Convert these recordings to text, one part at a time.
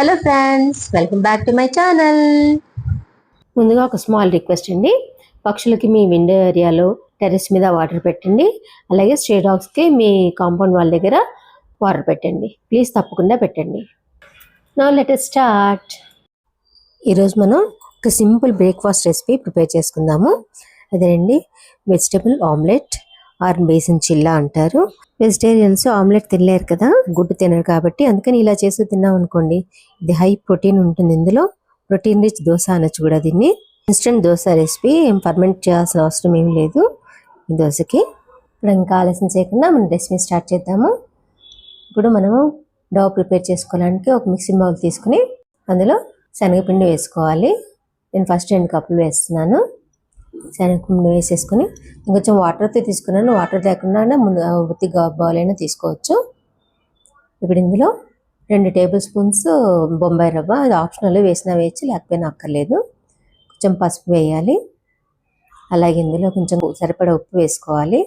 Hello friends welcome back to my channel ముందుగా ఒక small request అండి. పక్షులకి మీ విండో ఏరియాలో టెర్రస్ మీద వాటర్ పెట్టండి. అలాగే స్ట్రే డాగ్స్కి మీ కాంపౌండ్ వాళ్ళ దగ్గర వాటర్ పెట్టండి. ప్లీజ్ తప్పకుండా పెట్టండి. నా లెటర్ స్టార్ట్ ఈరోజు మనం ఒక సింపుల్ బ్రేక్ఫాస్ట్ రెసిపీ ప్రిపేర్ చేసుకుందాము. అదేనండి vegetable omelette or besan chilla అంటారు. వెజిటేరియన్స్ ఆమ్లెట్ తినలేరు కదా గుడ్డు తినరు కాబట్టి. అందుకని ఇలా చేసి తిన్నాం అనుకోండి. ఇది హై ప్రోటీన్ ఉంటుంది ఇందులో. ప్రోటీన్ రిచ్ దోశ అనొచ్చు కూడా దీన్ని. ఇన్స్టెంట్ దోశ రెసిపీ ఏం ఫర్మెంట్ చేయాల్సిన అవసరం ఏం లేదు ఈ దోశకి. ఇప్పుడు ఇంకా ఆలస్యం చేయకుండా మనం రెసిపీ స్టార్ట్ చేద్దాము. ఇప్పుడు మనము డో ప్రిపేర్ చేసుకోవడానికి ఒక మిక్సింగ్ బౌల్ తీసుకుని అందులో శనగపిండి వేసుకోవాలి. నేను ఫస్ట్ రెండు కప్పులు వేస్తున్నాను. శనగపిండి వేసేసుకుని ఇంకొంచెం వాటర్తో తీసుకున్నాను. వాటర్ లేకుండా ముందు ఉత్తి బౌల్ తీసుకోవచ్చు. ఇప్పుడు ఇందులో రెండు టేబుల్ స్పూన్స్ బొంబాయి రవ్వ. అది ఆప్షనల్ వేసినా వేయచ్చు లేకపోయినా అక్కర్లేదు. కొంచెం పసుపు వేయాలి. అలాగే ఇందులో కొంచెం సరిపడా ఉప్పు వేసుకోవాలి.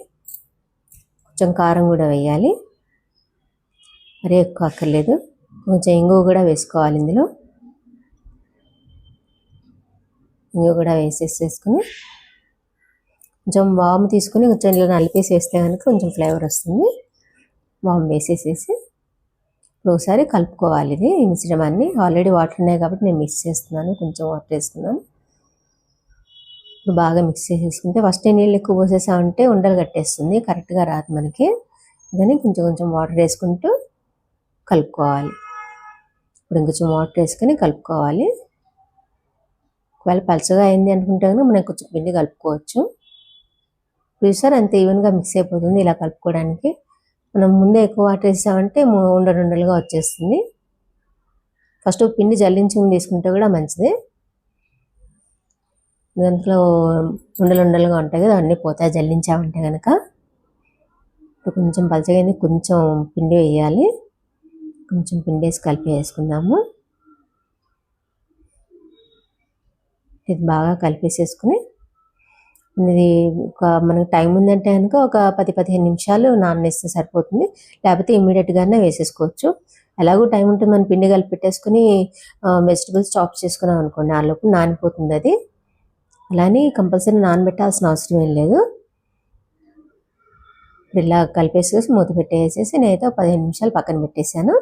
కొంచెం కారం కూడా వేయాలి. మరీ ఎక్కువ అక్కర్లేదు. కొంచెం ఇంగువ కూడా వేసుకోవాలి ఇందులో. ఇంగువ కూడా వేసేసేసుకుని కొంచెం వాము తీసుకుని కొంచెం ఇలా నలిపేసి వేస్తే కనుక కొంచెం ఫ్లేవర్ వస్తుంది. వాము వేసేసేసి ఇప్పుడు ఒకసారి కలుపుకోవాలి ఇది. ఈ మిశ్రమాన్ని ఆల్రెడీ వాటర్ ఉన్నాయి కాబట్టి నేను మిక్స్ చేస్తున్నాను. కొంచెం వాటర్ వేస్తున్నాను ఇప్పుడు బాగా మిక్స్ చేసేసుకుంటే ఫస్ట్ నీళ్ళు ఎక్కువ పోసేసామంటే ఉండలు కట్టేస్తుంది. కరెక్ట్గా రాదు మనకి. దాన్ని కొంచెం కొంచెం వాటర్ వేసుకుంటూ కలుపుకోవాలి. ఇప్పుడు ఇంకొంచెం వాటర్ వేసుకొని కలుపుకోవాలి. ఒకవేళ పలచగా అయింది అనుకుంటే కనుక మనం కొంచెం పిండి కలుపుకోవచ్చు. చూసారు. అంత ఈవెన్గా మిక్స్ అయిపోతుంది ఇలా కలుపుకోవడానికి. మనం ముందే ఎక్కువ వాటర్ వేసామంటే ఉండలుండలుగా వచ్చేస్తుంది. ఫస్ట్ పిండి జల్లించుకుని తీసుకుంటే కూడా మంచిది. దాంట్లో ఉండలుండలుగా ఉంటాయి కదా అన్నీ పోతాయి. జల్లించామంటే కనుక ఇప్పుడు కొంచెం పలచగా కొంచెం పిండి వేయాలి. కొంచెం పిండి వేసి కలిపి వేసుకుందాము. ఇది బాగా కలిపేసేసుకుని ఇది ఒక మనకు టైం ఉందంటే కనుక ఒక పది పదిహేను నిమిషాలు నానేస్తే సరిపోతుంది. లేకపోతే ఇమీడియట్గానే వేసేసుకోవచ్చు. ఎలాగో టైం ఉంటుంది మనం పిండి కలిపి పెట్టేసుకుని వెజిటబుల్స్ చాప్ చేసుకున్నాం అనుకోండి ఆ లోపు నానిపోతుంది అది. అలానే కంపల్సరీ నానబెట్టాల్సిన అవసరం ఏం లేదు. ఇలా కలిపేసేసి మూత పెట్టేసేసి నేనైతే పదిహేను నిమిషాలు పక్కన పెట్టేశాను.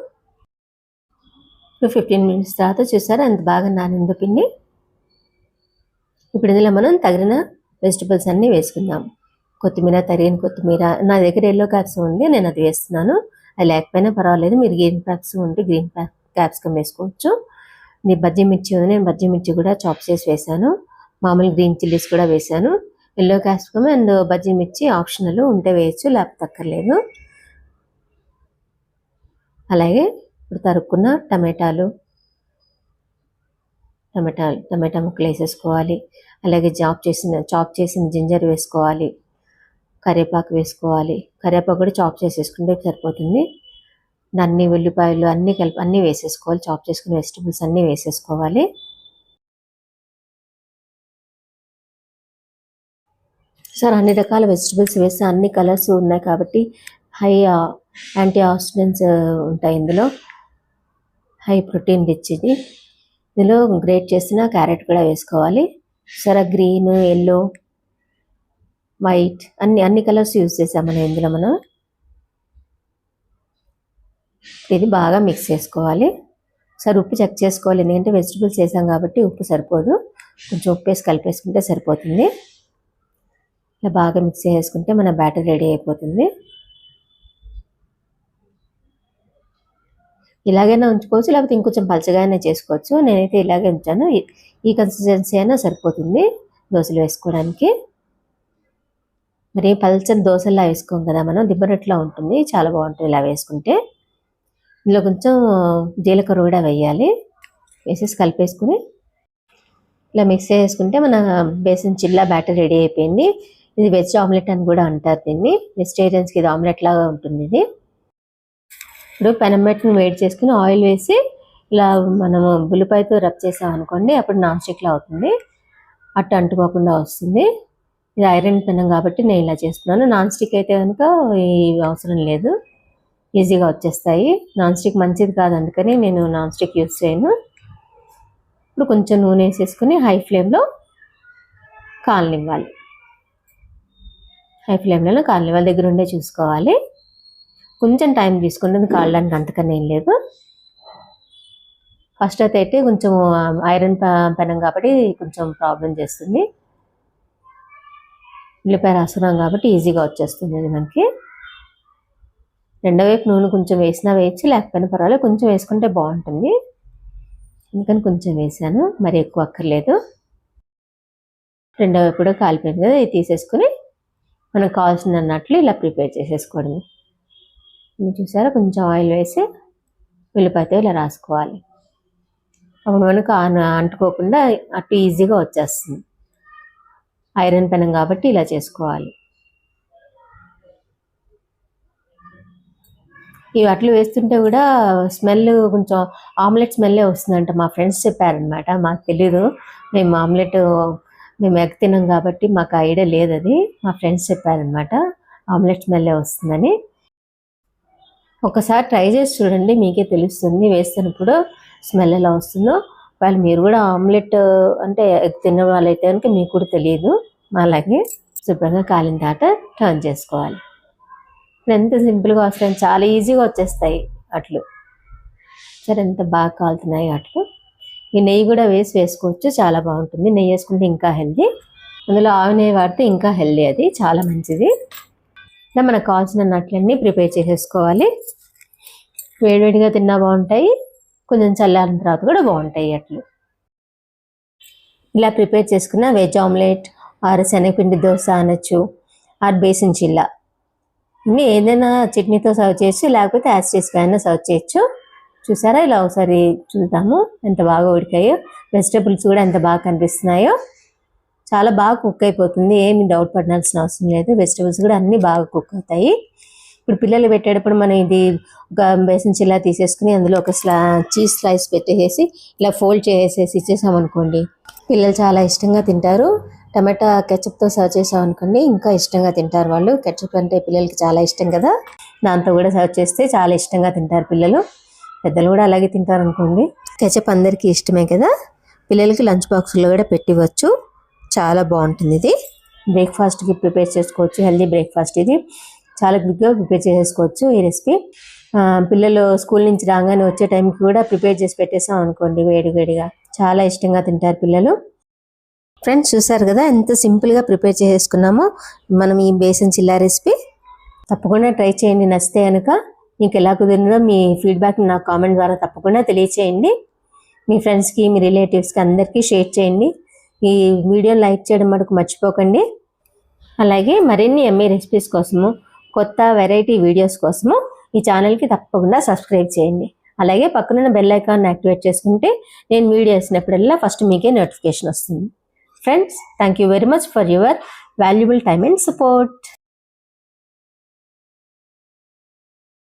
ఇప్పుడు ఫిఫ్టీన్ మినిట్స్ తర్వాత చూసారా అంత బాగా నానిందో పిండి? ఇప్పుడు ఇందులో మనం తగిన వెజిటబుల్స్ అన్నీ వేసుకుందాం. కొత్తిమీర తరిగిన కొత్తిమీర నా దగ్గర ఎల్లో క్యాప్స్ ఉంది నేను అది వేస్తున్నాను. అది లేకపోయినా పర్వాలేదు మీరు గ్రీన్ క్యాప్స్ ఉంటే గ్రీన్ క్యాప్సికమ్ వేసుకోవచ్చు. నీ బజ్జీ మిర్చి ఉంది నేను బజ్జీ మిర్చి కూడా చాప్ చేసి వేసాను. మామూలు గ్రీన్ చిల్లీస్ కూడా వేసాను. ఎల్లో క్యాప్సికమ్ అండ్ బజ్జీ మిర్చి ఆప్షనల్ ఉంటే వేయచ్చు లేకపోతే అక్కర్లేదు అలాగే ఇప్పుడు తరుక్కున్న టమాటాలు. టమాటాలు టమాటా ముక్కలు వేసేసుకోవాలి. అలాగే జాప్ చేసిన చాప్ చేసిన జింజర్ వేసుకోవాలి. కరివేపాకు వేసుకోవాలి. కరివేపాకు కూడా చాప్ చేసేసుకుంటే సరిపోతుంది. అన్ని ఉల్లిపాయలు అన్నీ కలిపి అన్నీ వేసేసుకోవాలి. చాప్ చేసుకున్న వెజిటబుల్స్ అన్నీ వేసేసుకోవాలి. సార్ అన్ని రకాల వెజిటబుల్స్ వేస్తే అన్ని కలర్స్ ఉన్నాయి కాబట్టి హై యాంటీ ఆక్సిడెంట్స్ ఉంటాయి ఇందులో. హై ప్రోటీన్ రిచ్ ఇది. ఇందులో గ్రేట్ చేసిన క్యారెట్ కూడా వేసుకోవాలి. సరే గ్రీన్ ఎల్లో వైట్ అన్ని అన్ని కలర్స్ యూజ్ చేసాం మనం ఇందులో మనం. ఇది బాగా మిక్స్ చేసుకోవాలి. సరే ఉప్పు చెక్ చేసుకోవాలి. ఎందుకంటే వెజిటబుల్స్ వేసాం కాబట్టి ఉప్పు సరిపోదు. కొంచెం ఉప్పు వేసి కలిపేసుకుంటే సరిపోతుంది. ఇలా బాగా మిక్స్ చేసుకుంటే మన బ్యాటర్ రెడీ అయిపోతుంది. ఇలాగైనా ఉంచుకోవచ్చు లేకపోతే ఇంకొంచెం పలచగానే చేసుకోవచ్చు. నేనైతే ఇలాగే ఉంచాను. ఈ కన్సిస్టెన్సీ అయినా సరిపోతుంది దోశలు వేసుకోవడానికి. మరి పలచని దోశలా వేసుకోం కదా మనం దిబ్బరట్లా ఉంటుంది చాలా బాగుంటుంది ఇలా వేసుకుంటే. ఇందులో కొంచెం జీలకర్ర కూడా వేయాలి. వేసేసి కలిపేసుకుని ఇలా మిక్స్ చేసుకుంటే మన బేసిన్ చిల్లా బ్యాటర్ రెడీ అయిపోయింది. ఇది వెజ్ ఆమ్లెట్ అని కూడా అంటారు దీన్ని. వెజిటేరియన్స్కి ఇది ఆమ్లెట్ లాగా ఉంటుంది ఇది. ఇప్పుడు పెనమెట్ని వేడి చేసుకుని ఆయిల్ వేసి ఇలా మనము ఉల్లిపాయతో రబ్ చేసామనుకోండి అప్పుడు నాన్ స్టిక్లా అవుతుంది. అట్టు అంటుకోకుండా వస్తుంది. ఇది ఐరన్ పెనం కాబట్టి నేను ఇలా చేస్తున్నాను. నాన్ స్టిక్ అయితే కనుక అవసరం లేదు. ఈజీగా వచ్చేస్తాయి. నాన్ స్టిక్ మంచిది కాదు అందుకని నేను నాన్ స్టిక్ యూస్ చేయను. ఇప్పుడు కొంచెం నూనె వేసేసుకుని హై ఫ్లేమ్లో కాలనివ్వాలి. హై ఫ్లేమ్లో కాలనివ్వాలి. దగ్గర ఉండే చూసుకోవాలి. కొంచెం టైం తీసుకుంటుంది కాలడానికి అంతకన్నా ఏం లేదు. ఫస్ట్ అయితే కొంచెం ఐరన్ పెనం కాబట్టి కొంచెం ప్రాబ్లం చేస్తుంది. ఉల్లిపాయ రాసుకున్నాం కాబట్టి ఈజీగా వచ్చేస్తుంది అది మనకి. రెండో వైపు నూనె కొంచెం వేసినా వేయచ్చు లేకపోయినా పర్వాలేదు కొంచెం వేసుకుంటే బాగుంటుంది. అందుకని కొంచెం వేసాను మరి ఎక్కువ అక్కర్లేదు. రెండో వైపు కూడా కాలిపోయింది కదా ఇది తీసేసుకుని మనకు కావాల్సిన అన్నట్లు ఇలా ప్రిపేర్ చేసేసుకోవడమే. ఇది చూసారా? కొంచెం ఆయిల్ వేసి ఉల్లిపాయతో ఇలా రాసుకోవాలి. అప్పుడు మనకు అంటుకోకుండా అటు ఈజీగా వచ్చేస్తుంది. ఐరన్ పెనం కాబట్టి ఇలా చేసుకోవాలి. ఈ అట్లు వేస్తుంటే కూడా స్మెల్ కొంచెం ఆమ్లెట్ స్మెల్లే వస్తుందంట. మా ఫ్రెండ్స్ చెప్పారనమాట మాకు తెలీదు. మేము ఆమ్లెట్ మేము ఎగ్ తినం కాబట్టి మాకు ఐడియా లేదు అది. మా ఫ్రెండ్స్ చెప్పారనమాట ఆమ్లెట్ స్మెల్లే వస్తుందని. ఒకసారి ట్రై చేసి చూడండి మీకే తెలుస్తుంది. వేస్తున్నప్పుడు స్మెల్ ఎలా వస్తుందో. వాళ్ళు మీరు కూడా ఆమ్లెట్ అంటే తిన్న వాళ్ళైతే కనుక మీకు కూడా తెలియదు. అలాగే శుభ్రంగా కాలిన తాట టర్న్ చేసుకోవాలి. ఇప్పుడు ఎంత సింపుల్గా వస్తాయి చాలా ఈజీగా వచ్చేస్తాయి అట్లు. సరే ఎంత బాగా కాలుతున్నాయి అట్లు. ఈ నెయ్యి కూడా వేసి వేసుకోవచ్చు చాలా బాగుంటుంది. నెయ్యి వేసుకుంటే ఇంకా హెల్దీ. అందులో ఆవు నెయ్యి వాడితే ఇంకా హెల్దీ అది చాలా మంచిది. ఇలా మనకు కావాల్సిన నట్లన్నీ ప్రిపేర్ చేసేసుకోవాలి. వేడివేడిగా తిన్నా బాగుంటాయి. కొంచెం చల్లారిన తర్వాత కూడా బాగుంటాయి అట్లు. ఇలా ప్రిపేర్ చేసుకున్న వెజ్ ఆమ్లెట్ ఆర్ శనగపిండి దోశ అనొచ్చు ఆర్ బేసిన్ చిల్లా. ఇన్ని ఏదైనా చట్నీతో సర్వ్ చేయొచ్చు లేకపోతే యాస్టీస్గా పైన సర్వ్ చేయొచ్చు. చూసారా? ఇలా ఒకసారి చూద్దాము. ఎంత బాగా ఉడికాయో. వెజిటేబుల్స్ కూడా ఎంత బాగా కనిపిస్తున్నాయో. చాలా బాగా కుక్ అయిపోతుంది. ఏమి డౌట్ పడాల్సిన అవసరం లేదు. వెజిటబుల్స్ కూడా అన్నీ బాగా కుక్ అవుతాయి. ఇప్పుడు పిల్లలు పెట్టేటప్పుడు మనం ఇది ఒక బేసన్ చిల్లా తీసేసుకుని అందులో ఒక స్లా చీజ్ స్లైస్ పెట్టేసి ఇలా ఫోల్డ్ చేసేసి ఇచ్చేసామనుకోండి పిల్లలు చాలా ఇష్టంగా తింటారు. టమాటా కెచప్తో సర్వ్ చేసామనుకోండి ఇంకా ఇష్టంగా తింటారు వాళ్ళు. కెచప్ అంటే పిల్లలకి చాలా ఇష్టం కదా. దాంతో కూడా సర్వ్ చేస్తే చాలా ఇష్టంగా తింటారు పిల్లలు. పెద్దలు కూడా అలాగే తింటారు అనుకోండి. కెచప్ అందరికీ ఇష్టమే కదా. పిల్లలకి లంచ్ బాక్స్లో కూడా పెట్టివచ్చు చాలా బాగుంటుంది ఇది. బ్రేక్ఫాస్ట్కి ప్రిపేర్ చేసుకోవచ్చు హెల్దీ బ్రేక్ఫాస్ట్ ఇది. చాలా క్విక్గా ప్రిపేర్ చేసేసుకోవచ్చు ఈ రెసిపీ. పిల్లలు స్కూల్ నుంచి రాగానే వచ్చే టైంకి కూడా ప్రిపేర్ చేసి పెట్టేసాం అనుకోండి వేడి వేడిగా చాలా ఇష్టంగా తింటారు పిల్లలు. ఫ్రెండ్స్ చూసారు కదా ఎంత సింపుల్గా ప్రిపేర్ చేసేసుకున్నామో మనం ఈ బేసన్ చిల్లా రెసిపీ తప్పకుండా ట్రై చేయండి నచ్చితే కనుక మీకు ఎలా కుదిరిందో మీ ఫీడ్బ్యాక్ నాకు కామెంట్ ద్వారా తప్పకుండా తెలియచేయండి. మీ ఫ్రెండ్స్కి మీ రిలేటివ్స్కి అందరికీ షేర్ చేయండి. ఈ వీడియో లైక్ చేయడం మటుకు మర్చిపోకండి. అలాగే మరిన్ని ఎంఏ రెసిపీస్ కోసము కొత్త వెరైటీ వీడియోస్ కోసము ఈ ఛానల్కి తప్పకుండా సబ్స్క్రైబ్ చేయండి. అలాగే పక్కనున్న బెల్ ఐకాన్ యాక్టివేట్ చేసుకుంటే నేను వీడియో వేసినప్పుడల్లా ఫస్ట్ మీకే నోటిఫికేషన్ వస్తుంది. Friends thank you very much for your valuable time and support